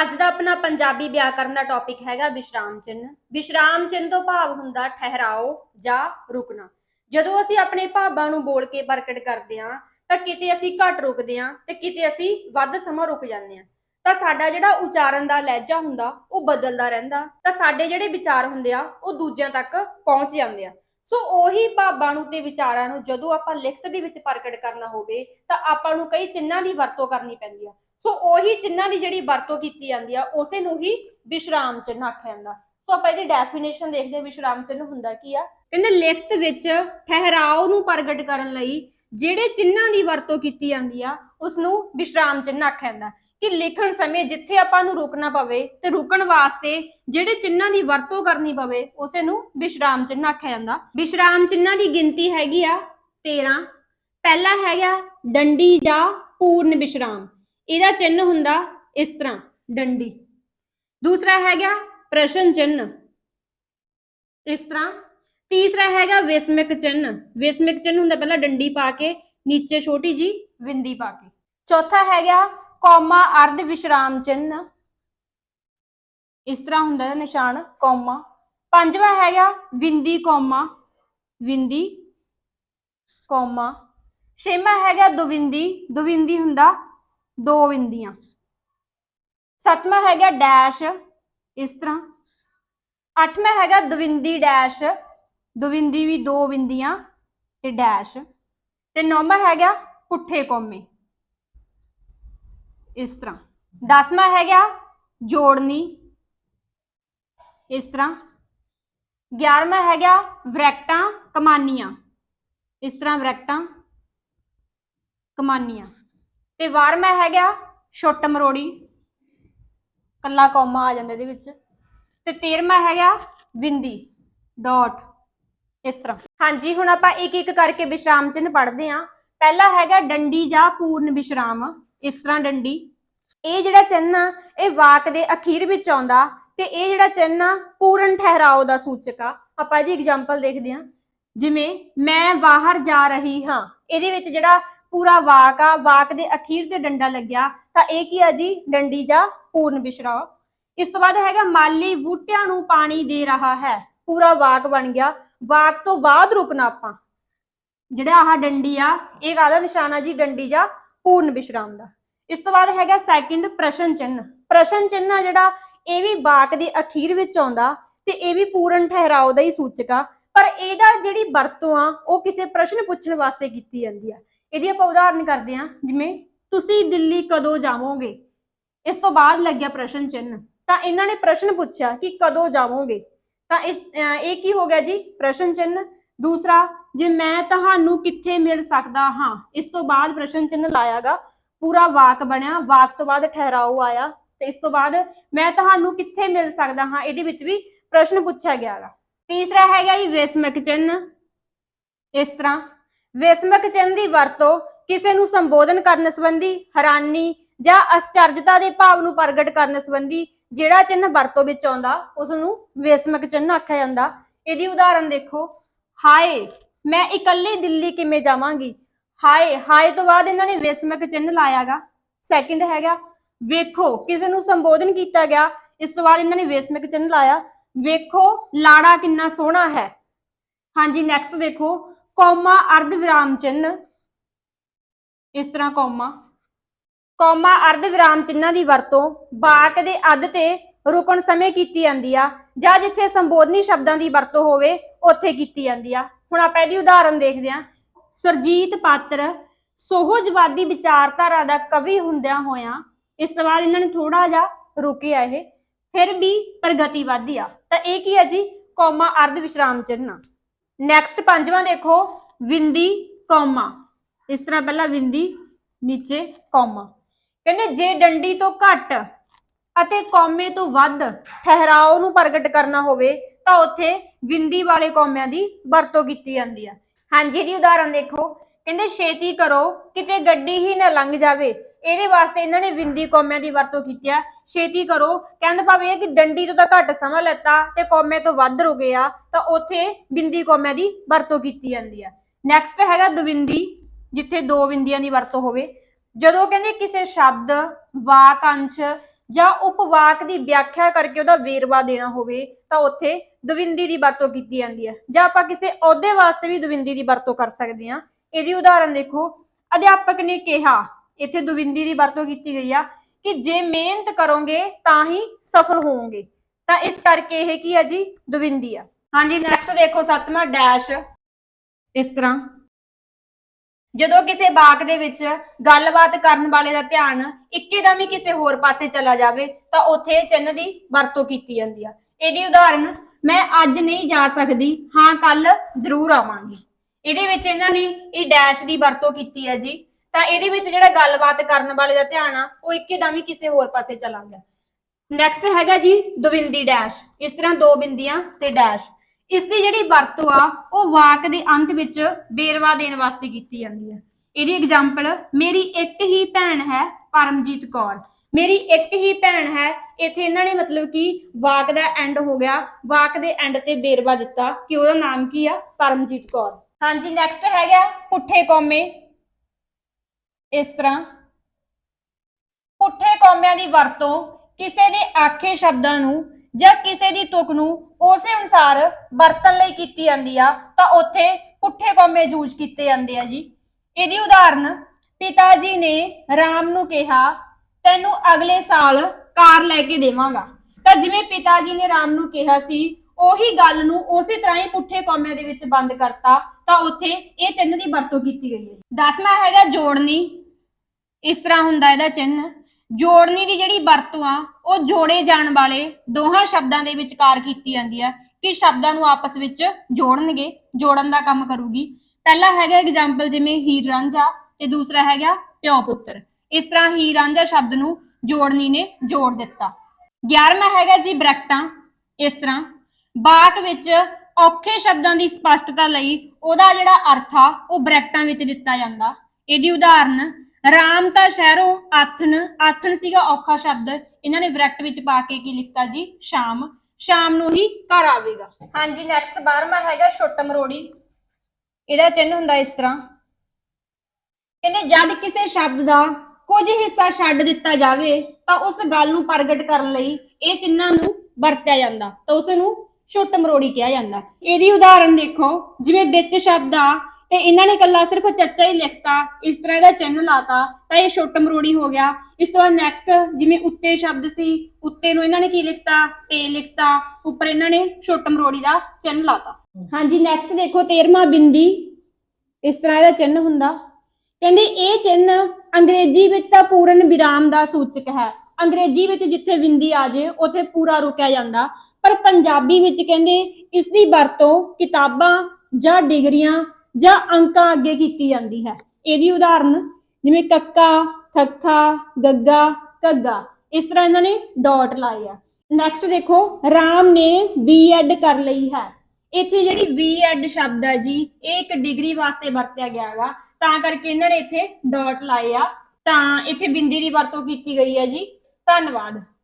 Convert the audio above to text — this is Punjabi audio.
ਅੱਜ ਦਾ ਆਪਣਾ ਪੰਜਾਬੀ ਵਿਆਕਰਨ ਦਾ ਟੌਪਿਕ ਹੈਗਾ ਵਿਸ਼ਰਾਮ ਚਿੰਨ੍ਹ ਵਿਸ਼ਰਾਮ ਚਿੰਨ੍ਹ ਤੋਂ ਭਾਵ ਹੁੰਦਾ ਠਹਿਰਾਓ ਜਾਂ ਰੁਕਣਾ। ਜਦੋਂ ਅਸੀਂ ਆਪਣੇ ਭਾਵਾਂ ਨੂੰ ਬੋਲ ਕੇ ਪ੍ਰਗਟ ਕਰਦੇ ਹਾਂ, ਤਾਂ ਕਿਤੇ ਅਸੀਂ ਘੱਟ ਰੁਕਦੇ ਹਾਂ ਤੇ ਕਿਤੇ ਅਸੀਂ ਵੱਧ ਸਮਾਂ ਰੁਕ ਜਾਂਦੇ ਹਾਂ। ਤਾਂ ਸਾਡਾ ਜਿਹੜਾ ਉਚਾਰਨ ਦਾ ਲਹਿਜਾ ਹੁੰਦਾ, ਉਹ ਬਦਲਦਾ ਰਹਿੰਦਾ। ਤਾਂ ਸਾਡੇ ਜਿਹੜੇ ਵਿਚਾਰ ਹੁੰਦੇ ਆ, ਉਹ ਦੂਜਿਆਂ ਤੱਕ ਪਹੁੰਚ ਜਾਂਦੇ ਆ। ਸੋ ਉਹੀ ਭਾਵਾਂ ਨੂੰ ਤੇ ਵਿਚਾਰਾਂ ਨੂੰ ਜਦੋਂ ਆਪਾਂ ਲਿਖਤ ਦੇ ਵਿੱਚ ਪ੍ਰਗਟ ਕਰਨਾ ਹੋਵੇ, ਤਾਂ ਆਪਾਂ ਨੂੰ ਕਈ ਚਿੰਨ੍ਹਾਂ ਦੀ ਵਰਤੋਂ ਕਰਨੀ ਪੈਂਦੀ ਆ। ਸੋ ਉਹੀ ਚਿੰਨ੍ਹਾਂ ਦੀ ਜਿਹੜੀ ਵਰਤੋਂ ਕੀਤੀ ਜਾਂਦੀ ਆ, ਉਸੇ ਨੂੰ ਹੀ ਵਿਸ਼ਰਾਮ ਚਿੰਨ੍ਹ ਆਖਿਆ ਜਾਂਦਾ। ਸੋ ਆਪਾਂ ਇਹਦੀ ਡੈਫੀਨੇਸ਼ਨ ਦੇਖਦੇ ਹਾਂ ਵਿਸ਼ਰਾਮ ਚਿੰਨ੍ਹ ਹੁੰਦਾ ਕੀ ਆ? ਕਹਿੰਦੇ ਲਿਖਤ ਵਿੱਚ ਠਹਿਰਾਓ ਨੂੰ ਪ੍ਰਗਟ ਕਰਨ ਲਈ ਜਿਹੜੇ ਚਿੰਨ੍ਹਾਂ ਦੀ ਵਰਤੋਂ ਕੀਤੀ ਜਾਂਦੀ ਆ ਉਸ ਨੂੰ ਵਿਸ਼ਰਾਮ ਚਿੰਨ੍ਹ ਆਖਿਆ ਜਾਂਦਾ। ਕਿ ਲਿਖਣ ਸਮੇਂ ਜਿੱਥੇ ਆਪਾਂ ਨੂੰ ਰੁਕਣਾ ਪਵੇ ਤੇ ਰੁਕਣ ਵਾਸਤੇ ਜਿਹੜੇ ਚਿੰਨ੍ਹਾਂ ਦੀ ਵਰਤੋਂ ਕਰਨੀ ਪਵੇ, ਉਸੇ ਨੂੰ ਵਿਸ਼ਰਾਮ ਚਿੰਨ੍ਹ ਆਖਿਆ ਜਾਂਦਾ। ਵਿਸ਼ਰਾਮ ਚਿੰਨ੍ਹਾਂ ਦੀ ਗਿਣਤੀ ਹੈਗੀ ਆ 13 ਪਹਿਲਾ ਹੈਗਾ ਡੰਡੀ ਜਾਂ ਪੂਰਨ ਵਿਸ਼ਰਾਮ। ਇਹਦਾ ਚਿੰਨ੍ਹ ਹੁੰਦਾ ਇਸ ਤਰ੍ਹਾਂ, ਡੰਡੀ। ਦੂਸਰਾ ਹੈਗਾ ਪ੍ਰਸ਼ਨ ਚਿੰਨ੍ਹ। ਇਸ ਤਰ੍ਹਾਂ, ਤੀਸਰਾ ਹੈਗਾ ਵਿਸਮਿਕ ਚਿੰਨ੍ਹ। ਵਿਸਮਿਕ ਚਿੰਨ੍ਹ ਹੁੰਦਾ ਪਹਿਲਾਂ ਡੰਡੀ ਪਾ ਕੇ, ਨੀਚੇ ਛੋਟੀ ਜੀ ਬਿੰਦੀ ਪਾ ਕੇ। ਚੌਥਾ ਹੈਗਾ ਕੌਮਾ ਅਰਧ ਵਿਸ਼ਰਾਮ ਚਿੰਨ੍ਹ। ਇਸ ਤਰ੍ਹਾਂ ਹੁੰਦਾ ਇਹਦਾ ਨਿਸ਼ਾਨ, ਕੌਮਾ। ਪੰਜਵਾਂ ਹੈਗਾ ਬਿੰਦੀ ਕੌਮਾ। ਵਿੰਦੀ ਕੌਮਾ। ਛੇਵਾਂ ਹੈਗਾ ਦੁਵਿੰਦੀ। ਦੁਵਿੰਦੀ ਹੁੰਦਾ ਦੋ ਬਿੰਦੀਆਂ ਸੱਤਵਾਂ ਹੈਗਾ ਡੈਸ਼ ਇਸ ਤਰ੍ਹਾਂ। ਅੱਠਵਾਂ ਹੈਗਾ ਦਵਿੰਦੀ ਡੈਸ਼ ਦਵਿੰਦੀ ਵੀ ਦੋ ਬਿੰਦੀਆਂ ਤੇ ਡੈਸ਼ ਤੇ ਨੌਵਾਂ ਹੈਗਾ ਪੁੱਠੇ ਕੋਮੇ। ਇਸ ਤਰ੍ਹਾਂ। ਦਸਵਾਂ ਹੈਗਾ ਜੋੜਨੀ। ਇਸ ਤਰ੍ਹਾਂ। 11ਵਾਂ ਹੈਗਾ ਬ੍ਰੈਕਟਾਂ ਕਮਾਨੀਆਂ। ਇਸ ਤਰ੍ਹਾਂ ਬ੍ਰੈਕਟਾਂ ਕਮਾਨੀਆਂ। ਤੇ 12ਵਾਂ ਹੈਗਾ ਛੁੱਟ ਮਰੋੜੀ। ਕੱਲਾ ਕੌਮਾ ਆ ਜਾਂਦਾ ਇਹਦੇ ਵਿੱਚ। ਤੇ 13ਵਾਂ ਹੈਗਾ ਬਿੰਦੀ ਡਾਟ। ਇਸ ਤਰ੍ਹਾਂ। ਹਾਂਜੀ, ਹੁਣ ਆਪਾਂ ਇੱਕ ਇੱਕ ਕਰਕੇ ਵਿਸ਼ਰਾਮ ਚਿੰਨ੍ਹ ਪੜ੍ਹਦੇ ਆਂ ਪਹਿਲਾ ਹੈਗਾ ਡੰਡੀ ਜਾਂ ਪੂਰਨ ਵਿਸ਼ਰਾਮ। ਇਸ ਤਰ੍ਹਾਂ ਡੰਡੀ। ਇਹ ਜਿਹੜਾ ਚਿੰਨ੍ਹ ਆ, ਇਹ ਵਾਕ ਦੇ ਅਖੀਰ ਵਿੱਚ ਆਉਂਦਾ ਤੇ ਇਹ ਜਿਹੜਾ ਚਿੰਨ੍ਹ ਆ, ਪੂਰਨ ਠਹਿਰਾਓ ਦਾ ਸੂਚਕ ਆ। ਆਪਾਂ ਇਹਦੀ ਐਗਜ਼ਾਮਪਲ ਦੇਖਦੇ ਆਂ ਜਿਵੇਂ, ਮੈਂ ਬਾਹਰ ਜਾ ਰਹੀ ਹਾਂ। ਇਹਦੇ ਵਿੱਚ ਜਿਹੜਾ ਪੂਰਾ ਵਾਕ ਆ, ਵਾਕ ਦੇ ਅਖੀਰ ਤੇ ਡੰਡਾ ਲੱਗਿਆ। ਤਾਂ ਇਹ ਕੀ ਆ ਜੀ? ਡੰਡੀ ਜਾਂ ਪੂਰਨ ਵਿਸ਼ਰਾ ਇਸ ਤੋਂ ਬਾਅਦ ਹੈਗਾ, ਮਾਲੀ ਬੂਟਿਆਂ ਨੂੰ ਪਾਣੀ ਦੇ ਰਹਾ ਹੈ। ਪੂਰਾ ਵਾਕ ਬਣ ਗਿਆ। ਵਾਕ ਤੋਂ ਬਾਅਦ ਰੁਕਣਾ ਆਪਾਂ। ਜਿਹੜਾ ਆਹ ਡੰਡੀ ਆ, ਇਹ ਕਾਹਦਾ ਨਿਸ਼ਾਨ ਜੀ? ਡੰਡੀ ਜਾਂ ਪੂਰਨ ਵਿਸ਼ਰਾਮ ਦਾ। ਇਸ ਤੋਂ ਬਾਅਦ ਹੈਗਾ ਸੈਕਿੰਡ ਪ੍ਰਸ਼ਨ ਚਿੰਨ੍ਹ। ਪ੍ਰਸ਼ਨ ਚਿੰਨ੍ਹ ਆ ਜਿਹੜਾ, ਇਹ ਵੀ ਵਾਕ ਦੇ ਅਖੀਰ ਵਿੱਚ ਆਉਂਦਾ ਤੇ ਇਹ ਵੀ ਪੂਰਨ ਠਹਿਰਾਓ ਦਾ ਹੀ ਸੂਚਕ ਆ। ਪਰ ਇਹਦਾ ਜਿਹੜੀ ਵਰਤੋਂ ਆ, ਉਹ ਕਿਸੇ ਪ੍ਰਸ਼ਨ ਪੁੱਛਣ ਵਾਸਤੇ ਕੀਤੀ ਜਾਂਦੀ ਆ। ਇਹਦੀ ਆਪਾਂ ਉਦਾਹਰਨ ਕਰਦੇ ਹਾਂ, ਜਿਵੇਂ ਤੁਸੀਂ ਦਿੱਲੀ ਕਦੋਂ ਜਾਵੋਗੇ? ਇਸ ਤੋਂ ਬਾਅਦ ਲੱਗਿਆ ਪ੍ਰਸ਼ਨ ਚਿੰਨ੍ਹ। ਤਾਂ ਇਹਨਾਂ ਨੇ ਪ੍ਰਸ਼ਨ ਪੁੱਛਿਆ ਕਿ ਕਦੋਂ ਜਾਵੋਗੇ? ਤਾਂ ਇਸ ਇਹ ਕੀ ਹੋ ਗਿਆ ਜੀ? ਪ੍ਰਸ਼ਨ ਚਿੰਨ੍ਹ। ਦੂਸਰਾ, ਜੇ ਮੈਂ ਤੁਹਾਨੂੰ ਕਿੱਥੇ ਮਿਲ ਸਕਦਾ ਹਾਂ? ਇਸ ਤੋਂ ਬਾਅਦ ਪ੍ਰਸ਼ਨ ਚਿੰਨ੍ਹ ਲਾਇਆਗਾ। ਪੂਰਾ ਵਾਕ ਬਣਿਆ, ਵਾਕ ਤੋਂ ਬਾਅਦ ਠਹਿਰਾਓ ਆਇਆ। ਤੇ ਇਸ ਤੋਂ ਬਾਅਦ ਮੈਂ ਤੁਹਾਨੂੰ ਕਿੱਥੇ ਮਿਲ ਸਕਦਾ ਹਾਂ? ਇਹਦੇ ਵਿੱਚ ਵੀ ਪ੍ਰਸ਼ਨ ਪੁੱਛਿਆ ਗਿਆਗਾ। ਤੀਸਰਾ ਹੈਗਾ ਜੀ ਵਿਸਮਕ ਚਿੰਨ੍ਹ। ਇਸ ਤਰ੍ਹਾਂ ਵਿਸਮਕ ਚਿੰਨ੍ਹ ਦੀ ਵਰਤੋਂ ਕਿਸੇ ਨੂੰ ਸੰਬੋਧਨ ਕਰਨ ਸੰਬੰਧੀ, ਹੈਰਾਨੀ ਜਾਂ ਅਚਰਜਤਾ ਦੇ ਭਾਵ ਨੂੰ ਪ੍ਰਗਟ ਕਰਨ ਸੰਬੰਧੀ ਜਿਹੜਾ ਚਿੰਨ੍ਹ ਵਰਤੋਂ ਵਿੱਚ ਆਉਂਦਾ ਉਸ ਨੂੰ ਵਿਸਮਕ ਚਿੰਨ੍ਹ ਆਖਿਆ ਜਾਂਦਾ। ਇਹਦੀ ਉਦਾਹਰਨ ਦੇਖੋ। ਹਾਏ, ਮੈਂ ਇਕੱਲੇ ਦਿੱਲੀ ਕਿਵੇਂ ਜਾਵਾਂਗੀ? ਹਾਏ ਹਾਏ ਤੋਂ ਬਾਅਦ ਇਹਨਾਂ ਨੇ ਵਿਸਮਕ ਚਿੰਨ੍ਹ ਲਾਇਆਗਾ। ਸੈਕਿੰਡ ਹੈਗਾ, ਵੇਖੋ, ਕਿਸੇ ਨੂੰ ਸੰਬੋਧਨ ਕੀਤਾ ਗਿਆ, ਇਸ ਤੋਂ ਬਾਅਦ ਇਹਨਾਂ ਨੇ ਵਿਸਮਕ ਚਿੰਨ੍ਹ ਲਾਇਆ। ਵੇਖੋ, ਲਾੜਾ ਕਿੰਨਾ ਸੋਹਣਾ ਹੈ। ਹਾਂਜੀ ਨੈਕਸਟ ਦੇਖੋ ਕੌਮਾ ਅਰਧ ਵਿਰਾਮ ਚਿੰਨ੍ਹ ਇਸ ਤਰ੍ਹਾਂ ਕੌਮਾ। ਕੌਮਾ ਅਰਧ ਵਿਰਾਮ ਚਿੰਨ੍ਹਾਂ ਦੀ ਵਰਤੋਂ ਵਾਕ ਦੇ ਅੱਧ ਤੇ ਰੁਕਣ ਸਮੇਂ ਕੀਤੀ ਜਾਂਦੀ ਆ, ਜਾਂ ਜਿੱਥੇ ਸੰਬੋਧਨੀ ਸ਼ਬਦਾਂ ਦੀ ਵਰਤੋਂ ਹੋਵੇ, ਉੱਥੇ ਕੀਤੀ ਜਾਂਦੀ ਆ। ਹੁਣ ਆਪਾਂ ਇਹਦੀ ਉਦਾਹਰਨ ਦੇਖਦੇ ਹਾਂ। ਸੁਰਜੀਤ ਪਾਤਰ ਸੋਹਜਵਾਦੀ ਵਿਚਾਰਧਾਰਾ ਦਾ ਕਵੀ ਹੁੰਦਿਆਂ ਹੋਇਆਂ ਇਸ ਤੋਂ ਬਾਅਦ ਇਹਨਾਂ ਨੇ ਥੋੜਾ ਜਿਹਾ ਰੁਕਿਆ ਇਹ, ਫਿਰ ਵੀ ਪ੍ਰਗਤੀਵਾਦੀ ਆ। ਤਾਂ ਇਹ ਕੀ ਹੈ ਜੀ? ਕੌਮਾ ਅਰਧ ਵਿਸ਼ਰਾਮ ਚਿੰਨ੍ਹ ਨੈਕਸਟ ਪੰਜਵਾਂ ਦੇਖੋ, ਵਿੰਦੀ ਕੌਮਾ ਇਸ ਤਰ੍ਹਾਂ ਪਹਿਲਾਂ ਵਿੰਦੀ, ਨੀਚੇ ਕੌਮਾ ਕਹਿੰਦੇ ਜੇ ਡੰਡੀ ਤੋਂ ਘੱਟ ਅਤੇ ਕੌਮੇ ਤੋਂ ਵੱਧ ਠਹਿਰਾਓ ਨੂੰ ਪ੍ਰਗਟ ਕਰਨਾ ਹੋਵੇ, ਤਾਂ ਉੱਥੇ ਵਿੰਦੀ ਵਾਲੇ ਕੌਮਿਆਂ ਦੀ ਵਰਤੋਂ ਕੀਤੀ ਜਾਂਦੀ ਆ। ਹਾਂਜੀ ਇਹਦੀ ਉਦਾਹਰਨ ਦੇਖੋ। ਕਹਿੰਦੇ ਛੇਤੀ ਕਰੋ, ਕਿਤੇ ਗੱਡੀ ਹੀ ਨਾ ਲੰਘ ਜਾਵੇ ਇਹਦੇ ਵਾਸਤੇ ਇਹਨਾਂ ਨੇ ਬਿੰਦੀ ਕੌਮਿਆਂ ਦੀ ਵਰਤੋਂ ਕੀਤੀ ਆ। ਛੇਤੀ ਕਰੋ। ਕਹਿੰਦੇ ਭਾਵੇਂ ਇਹ ਕਿ ਡੰਡੀ ਤੋਂ ਤਾਂ ਘੱਟ ਸਮਾਂ ਲੈਤਾ ਤੇ ਕੌਮੇ ਤੋਂ ਵੱਧ ਰੁਕੇ ਆ, ਤਾਂ ਉੱਥੇ ਬਿੰਦੀ ਕੌਮਿਆਂ ਦੀ ਵਰਤੋਂ ਕੀਤੀ ਜਾਂਦੀ ਆ। ਨੈਕਸਟ ਹੈਗਾ ਦਵਿੰਦੀ, ਜਿੱਥੇ ਦੋ ਬਿੰਦੀਆਂ ਦੀ ਵਰਤੋਂ ਹੋਵੇ। ਜਦੋਂ ਕਹਿੰਦੇ ਕਿਸੇ ਸ਼ਬਦ, ਵਾਕ, ਅੰਸ਼ ਜਾਂ ਉਪਵਾਕ ਦੀ ਵਿਆਖਿਆ ਕਰਕੇ ਉਹਦਾ ਵੇਰਵਾ ਦੇਣਾ ਹੋਵੇ, ਤਾਂ ਉੱਥੇ ਦਵਿੰਦੀ ਦੀ ਵਰਤੋਂ ਕੀਤੀ ਜਾਂਦੀ ਹੈ ਜਾਂ ਆਪਾਂ ਕਿਸੇ ਅਹੁਦੇ ਵਾਸਤੇ ਵੀ ਦਵਿੰਦੀ ਦੀ ਵਰਤੋਂ ਕਰ ਸਕਦੇ ਹਾਂ ਇਹਦੀ ਉਦਾਹਰਨ ਦੇਖੋ। ਅਧਿਆਪਕ ਨੇ ਕਿਹਾ ਇੱਥੇ ਦਵਿੰਦੀ ਦੀ ਵਰਤੋਂ ਕੀਤੀ ਗਈ ਆ ਕਿ ਜੇ ਮਿਹਨਤ ਕਰੋਗੇ ਤਾਂ ਹੀ ਸਫਲ ਹੋਵੋਗੇ। ਤਾਂ ਇਸ ਕਰਕੇ ਇਹ ਕੀ ਹੈ ਜੀ? ਦਵਿੰਦੀ ਆ। ਹਾਂਜੀ ਨੈਕਸਟ ਦੇਖੋ ਸੱਤਵਾਂ ਡੈਸ਼ ਇਸ ਤਰ੍ਹਾਂ। ਜਦੋਂ ਕਿਸੇ ਬਾਕ ਦੇ ਵਿੱਚ ਗੱਲਬਾਤ ਕਰਨ ਵਾਲੇ ਦਾ ਧਿਆਨ ਇੱਕਦਮ ਹੀ ਕਿਸੇ ਹੋਰ ਪਾਸੇ ਚਲਾ ਜਾਵੇ, ਤਾਂ ਉੱਥੇ ਚਿੰਨ੍ਹ ਦੀ ਵਰਤੋਂ ਕੀਤੀ ਜਾਂਦੀ ਆ। ਇਹਦੀ ਉਦਾਹਰਨ, ਮੈਂ ਅੱਜ ਨਹੀਂ ਜਾ ਸਕਦੀ, ਹਾਂ ਕੱਲ ਜ਼ਰੂਰ ਆਵਾਂਗੀ। ਇਹਦੇ ਵਿੱਚ ਇਹਨਾਂ ਨੇ ਇਹ ਡੈਸ਼ ਦੀ ਵਰਤੋਂ ਕੀਤੀ ਹੈ ਜੀ। ਤਾਂ ਇਹਦੇ ਵਿੱਚ ਜਿਹੜਾ ਗੱਲਬਾਤ ਕਰਨ ਵਾਲੇ ਦਾ ਧਿਆਨ ਆ, ਉਹ ਇੱਕਦਮ ਹੀ ਕਿਸੇ ਹੋਰ ਪਾਸੇ ਚਲਾ ਗਿਆ। ਨੈਕਸਟ ਹੈਗਾ ਜੀ ਦਵਿੰਦੀ ਡੈਸ਼ ਇਸ ਤਰ੍ਹਾਂ ਦੋ ਬਿੰਦੀਆਂ ਤੇ ਡੈਸ਼ ਇਸ ਦੀ ਜਿਹੜੀ ਵਰਤੋਂ ਆ, ਉਹ ਵਾਕ ਦੇ ਅੰਤ ਵਿੱਚ ਬੇਰਵਾ ਦੇਣ ਵਾਸਤੇ ਕੀਤੀ ਜਾਂਦੀ ਹੈ ਇਹਦੀ ਐਗਜ਼ਾਮਪਲ ਮੇਰੀ ਇੱਕ ਹੀ ਭੈਣ ਹੈ ਪਰਮਜੀਤ ਕੌਰ। ਮੇਰੀ ਇੱਕ ਹੀ ਭੈਣ ਹੈ, ਇੱਥੇ ਇਹਨਾਂ ਨੇ ਮਤਲਬ ਕਿ ਵਾਕ ਦਾ ਐਂਡ ਹੋ ਗਿਆ। ਵਾਕ ਦੇ ਐਂਡ ਤੇ ਬੇਰਵਾ ਦਿੱਤਾ ਕਿ ਉਹਦਾ ਨਾਮ ਕੀ ਆ? ਪਰਮਜੀਤ ਕੌਰ। ਹਾਂਜੀ ਨੈਕਸਟ ਹੈਗਾ ਪੁੱਠੇ ਕੌਮੇ। ਇਸ ਤਰ੍ਹਾਂ ਪੁੱਠੇ ਕੌਮਿਆਂ ਦੀ ਵਰਤੋਂ ਕਿਸੇ ਦੇ ਆਖੇ ਸ਼ਬਦਾਂ ਨੂੰ ਜਾਂ ਕਿਸੇ ਦੀ ਤੁਕ ਨੂੰ ਉਸੇ ਅਨੁਸਾਰ ਵਰਤਣ ਲਈ ਕੀਤੀ ਜਾਂਦੀ ਆ, ਤਾਂ ਉੱਥੇ ਪੁੱਠੇ ਕੌਮੇ ਯੂਜ਼ ਕੀਤੇ ਜਾਂਦੇ ਆ ਜੀ। ਇਹਦੀ ਉਦਾਹਰਨ ਪਿਤਾ ਜੀ ਨੇ ਰਾਮ ਨੂੰ ਕਿਹਾ, ਤੈਨੂੰ ਅਗਲੇ ਸਾਲ ਕਾਰ ਲੈ ਕੇ ਦੇਵਾਂਗਾ। ਤਾਂ ਜਿਵੇਂ ਪਿਤਾ ਜੀ ਨੇ ਰਾਮ ਨੂੰ ਕਿਹਾ ਸੀ, ਉਹੀ ਗੱਲ ਨੂੰ ਉਸੇ ਤਰ੍ਹਾਂ ਹੀ ਪੁੱਠੇ ਕੌਮਿਆਂ ਦੇ ਵਿੱਚ ਬੰਦ ਕਰਤਾ। ਤਾਂ ਉੱਥੇ ਇਹ ਚਿੰਨ੍ਹ ਦੀ ਵਰਤੋਂ ਕੀਤੀ ਗਈ ਹੈ। ਦਸਵਾਂ ਹੈਗਾ ਜੋੜਨੀ। ਇਸ ਤਰ੍ਹਾਂ ਹੁੰਦਾ ਇਹਦਾ ਚਿੰਨ੍ਹ। ਜੋੜਨੀ ਦੀ ਜਿਹੜੀ ਵਰਤੋਂ ਆ, ਉਹ ਜੋੜੇ ਜਾਣ ਵਾਲੇ ਦੋਹਾਂ ਸ਼ਬਦਾਂ ਦੇ ਵਿਚਕਾਰ ਕੀਤੀ ਜਾਂਦੀ ਆ ਕਿ ਸ਼ਬਦਾਂ ਨੂੰ ਆਪਸ ਵਿੱਚ ਜੋੜਨਗੇ, ਜੋੜਨ ਦਾ ਕੰਮ ਕਰੂਗੀ। ਪਹਿਲਾ ਹੈਗਾ ਐਗਜ਼ਾਮਪਲ ਜਿਵੇਂ ਹੀਰ ਰਾਂਝਾ ਤੇ ਦੂਸਰਾ ਹੈਗਾ ਪਿਓ ਪੁੱਤਰ ਇਸ ਤਰ੍ਹਾਂ ਹੀਰ ਰਾਂਝਾ ਸ਼ਬਦ ਨੂੰ ਜੋੜਨੀ ਨੇ ਜੋੜ ਦਿੱਤਾ। 11ਵਾਂ ਹੈਗਾ ਜੀ ਬ੍ਰੈਕਟਾਂ। ਇਸ ਤਰ੍ਹਾਂ ਬਾਕ ਵਿੱਚ ਔਖੇ ਸ਼ਬਦਾਂ ਦੀ ਸਪਸ਼ਟਤਾ ਲਈ ਉਹਦਾ ਜਿਹੜਾ ਅਰਥ ਆ, ਉਹ ਬ੍ਰੈਕਟਾਂ ਵਿੱਚ ਦਿੱਤਾ ਜਾਂਦਾ। ਇਹਦੀ ਉਦਾਹਰਨ, ਰਾਮ ਤਾਂ ਸ਼ਹਿਰੋਂ ਆਥਣ ਆਥਣ ਸੀਗਾ ਔਖਾ ਸ਼ਬਦ। ਇਹਨਾਂ ਨੇ ਬ੍ਰੈਕਟ ਵਿੱਚ ਪਾ ਕੇ ਕੀ ਲਿਖਤਾ ਜੀ? ਸ਼ਾਮ। ਸ਼ਾਮ ਨੂੰ ਹੀ ਘਰ ਆਵੇਗਾ। ਹਾਂਜੀ ਨੈਕਸਟ 12ਵਾਂ ਹੈਗਾ ਛੋਟਾ ਮਰੋੜੀ। ਇਹਦਾ ਚਿੰਨ੍ਹ ਹੁੰਦਾ ਇਸ ਤਰ੍ਹਾਂ। ਕਹਿੰਦੇ, ਜਦ ਕਿਸੇ ਸ਼ਬਦ ਦਾ ਕੁਝ ਹਿੱਸਾ ਛੱਡ ਦਿੱਤਾ ਜਾਵੇ, ਤਾਂ ਉਸ ਗੱਲ ਨੂੰ ਪ੍ਰਗਟ ਕਰਨ ਲਈ ਇਹ ਚਿੰਨਾਂ ਨੂੰ ਵਰਤਿਆ ਜਾਂਦਾ। ਤਾਂ ਉਸ ਨੂੰ ਛੁੱਟ ਮਰੋੜੀ ਕਿਹਾ ਜਾਂਦਾ। ਇਹਦੀ ਉਦਾਹਰਨ ਦੇਖੋ, ਜਿਵੇਂ ਵਿੱਚ ਸ਼ਬਦ ਆ ਤੇ ਇਹਨਾਂ ਨੇ ਕੱਲਾ ਸਿਰਫ ਚੱਚਾ ਹੀ ਲਿਖਤਾ, ਇਸ ਤਰ੍ਹਾਂ ਇਹਦਾ ਚਿੰਨ੍ਹ ਲਾਤਾ, ਤਾਂ ਇਹ ਛੁੱਟ ਮਰੋੜੀ ਹੋ ਗਿਆ। ਇਸ ਤੋਂ ਬਾਅਦ ਨੈਕਸਟ ਜਿਵੇਂ ਉੱਤੇ ਸ਼ਬਦ ਸੀ, ਉੱਤੇ ਨੂੰ ਇਹਨਾਂ ਨੇ ਕੀ ਲਿਖਤਾ? ਤੇ ਲਿਖਤਾ, ਉੱਪਰ ਇਹਨਾਂ ਨੇ ਛੁੱਟ ਮਰੋੜੀ ਦਾ ਚਿੰਨ੍ਹ ਲਾਤਾ। ਹਾਂਜੀ ਨੈਕਸਟ ਦੇਖੋ 13ਵਾਂ ਬਿੰਦੀ। ਇਸ ਤਰ੍ਹਾਂ ਇਹਦਾ ਚਿੰਨ੍ਹ ਹੁੰਦਾ। ਕਹਿੰਦੇ, ਇਹ ਚਿੰਨ੍ਹ ਅੰਗਰੇਜ਼ੀ ਵਿੱਚ ਤਾਂ ਪੂਰਨ ਵਿਰਾਮ ਦਾ ਸੂਚਕ ਹੈ। ਅੰਗਰੇਜ਼ੀ ਵਿੱਚ ਜਿੱਥੇ ਬਿੰਦੀ ਆ ਜੇ, ਉੱਥੇ ਪੂਰਾ ਰੁਕਿਆ ਜਾਂਦਾ। ਪਰ ਪੰਜਾਬੀ ਵਿੱਚ ਕਹਿੰਦੇ ਇਸ ਦੀ ਵਰਤੋਂ ਕਿਤਾਬਾਂ ਜਾਂ ਡਿਗਰੀਆਂ ਜਾਂ ਅੰਕਾਂ ਅੱਗੇ ਕੀਤੀ ਜਾਂਦੀ ਹੈ। ਇਹਦੀ ਉਦਾਹਰਨ ਜਿਵੇਂ ਕੱਕਾ, ਖੱਖਾ, ਗੱਗਾ, ਘੱਗਾ, ਇਸ ਤਰ੍ਹਾਂ ਇਹਨਾਂ ਨੇ ਡਾਟ ਲਾਏ ਆ। ਨੈਕਸਟ ਦੇਖੋ, ਰਾਮ ਨੇ ਬੀਐਡ ਕਰ ਲਈ ਹੈ। ਇੱਥੇ ਜਿਹੜੀ ਬੀਐਡ ਸ਼ਬਦ ਹੈ ਜੀ, ਇਹ ਇੱਕ ਡਿਗਰੀ ਵਾਸਤੇ ਵਰਤਿਆ ਗਿਆ ਹੈਗਾ। ਤਾਂ ਕਰਕੇ ਇਹਨਾਂ ਨੇ ਇੱਥੇ ਡਾਟ ਲਾਏ ਆ। ਤਾਂ ਇੱਥੇ ਬਿੰਦੀ ਦੀ ਵਰਤੋਂ ਕੀਤੀ ਗਈ ਹੈ ਜੀ। ਧੰਨਵਾਦ।